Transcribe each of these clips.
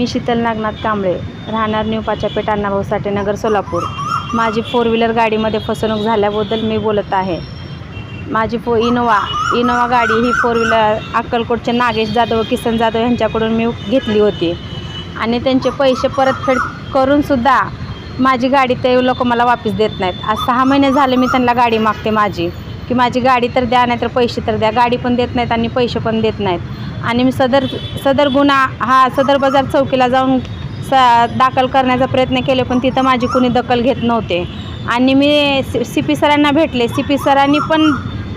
मी शीतल नागनाथ कांबळे राहणार न्यू पाचापेठ अण्णाभाऊ साठे नगर सोलापूर. माझी four wheeler गाडीमध्ये फसवणूक झाल्याबद्दल मी बोलत आहे. माझी फो इनोवा इनोवा गाडी ही फोर व्हीलर अक्कलकोटचे नागेश जाधव किसन जाधव यांच्याकडून मी घेतली होती. आणि त्यांचे पैसे परतफेड करूनसुद्धा माझी गाडी ते लोक मला वापस देत नाहीत. आज सहा महिने झाले मी त्यांना गाडी मागते माझी. की माझी गाडी तर द्या नाही तर पैसे तर द्या. गाडी पण देत नाहीत आणि पैसे पण देत नाहीत. आणि मी सदर सदर गुन्हा हा सदर बाजार चौकीला जाऊन स दाखल करण्याचा प्रयत्न केले पण तिथं माझी कुणी दखल घेत नव्हते. आणि मी सी सी पी सरांना भेटले. सी पी सरांनी पण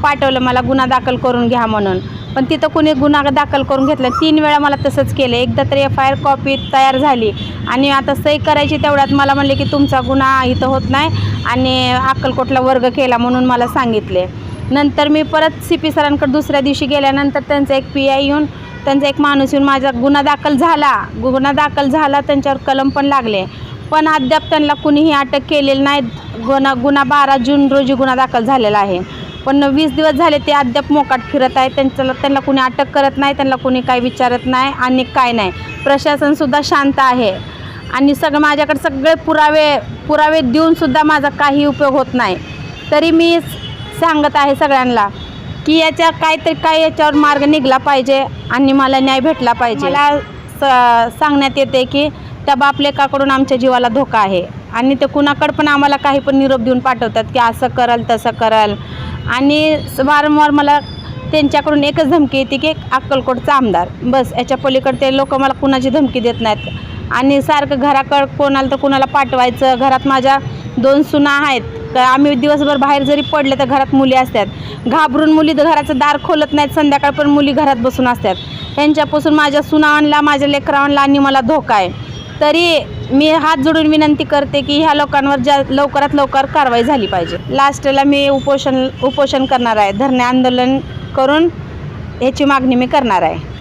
पाठवलं मला गुन्हा दाखल करून घ्या म्हणून. पण तिथं कुणी गुन्हा दाखल करून घेतला. तीन वेळा मला तसंच केलं. एकदा तरी एफ आय आर कॉपी तयार झाली. आणि आता सही करायची तेवढ्यात मला म्हणले की तुमचा गुन्हा इथं होत नाही आणि अक्कलकोटला वर्ग केला म्हणून मला सांगितले. नंतर मी परत सी पी सरांकडे दुसऱ्या दिवशी गेल्यानंतर त्यांचा एक पी आय येऊन त्यांचा एक माणूस येऊन माझा गुन्हा दाखल झाला. गुन्हा दाखल झाला त्यांच्यावर कलम पण लागले. पण अद्याप त्यांना कुणीही अटक केलेली नाही. गुन्हा गुन्हा बारा जून रोजी गुन्हा दाखल झालेला आहे. पण वीस दिवस झाले ते अद्याप मोकाट फिरत आहे. त्यांच्याला त्यांना कुणी अटक करत नाही त्यांना कुणी काही विचारत नाही आणि काय नाही. प्रशासनसुद्धा शांत आहे. आणि सगळं माझ्याकडे सगळे पुरावे पुरावे देऊनसुद्धा माझा काही उपयोग होत नाही. तरी मी सांगत आहे सगळ्यांना की याच्या काहीतरी काय याच्यावर मार्ग निघला पाहिजे आणि मला न्याय भेटला पाहिजे. मला स सांगण्यात येते की त्या बापलेकाकडून आमच्या जीवाला धोका आहे आणि ते कुणाकडं पण आम्हाला काही पण निरोप देऊन पाठवतात की असं कराल तसं कराल. आणि वारंवार मला त्यांच्याकडून एकच धमकी येते की अक्कलकोटचा आमदार. बस याच्या पलीकडे ते लोक मला कुणाची धमकी देत नाहीत. आणि सारखं घराकडं कोणाला तर कुणाला पाठवायचं घरात माझ्या दोन सुना आहेत. तर आम्ही दिवसभर बाहेर जरी पडले तर घरात मुली असतात. घाबरून मुली घराचं दार खोलत नाहीत संध्याकाळ पण मुली घरात बसून असतात. त्यांच्यापासून माझ्या सुनावांना माझ्या लेकरावांना आणि मला धोका आहे. तरी मी हात जोडून विनंती करते की ह्या लोकांवर ज्या लवकरात लवकर कारवाई झाली पाहिजे. लास्टला मी उपोषण उपोषण करणार आहे. धरणे आंदोलन करून ह्याची मागणी मी करणार आहे.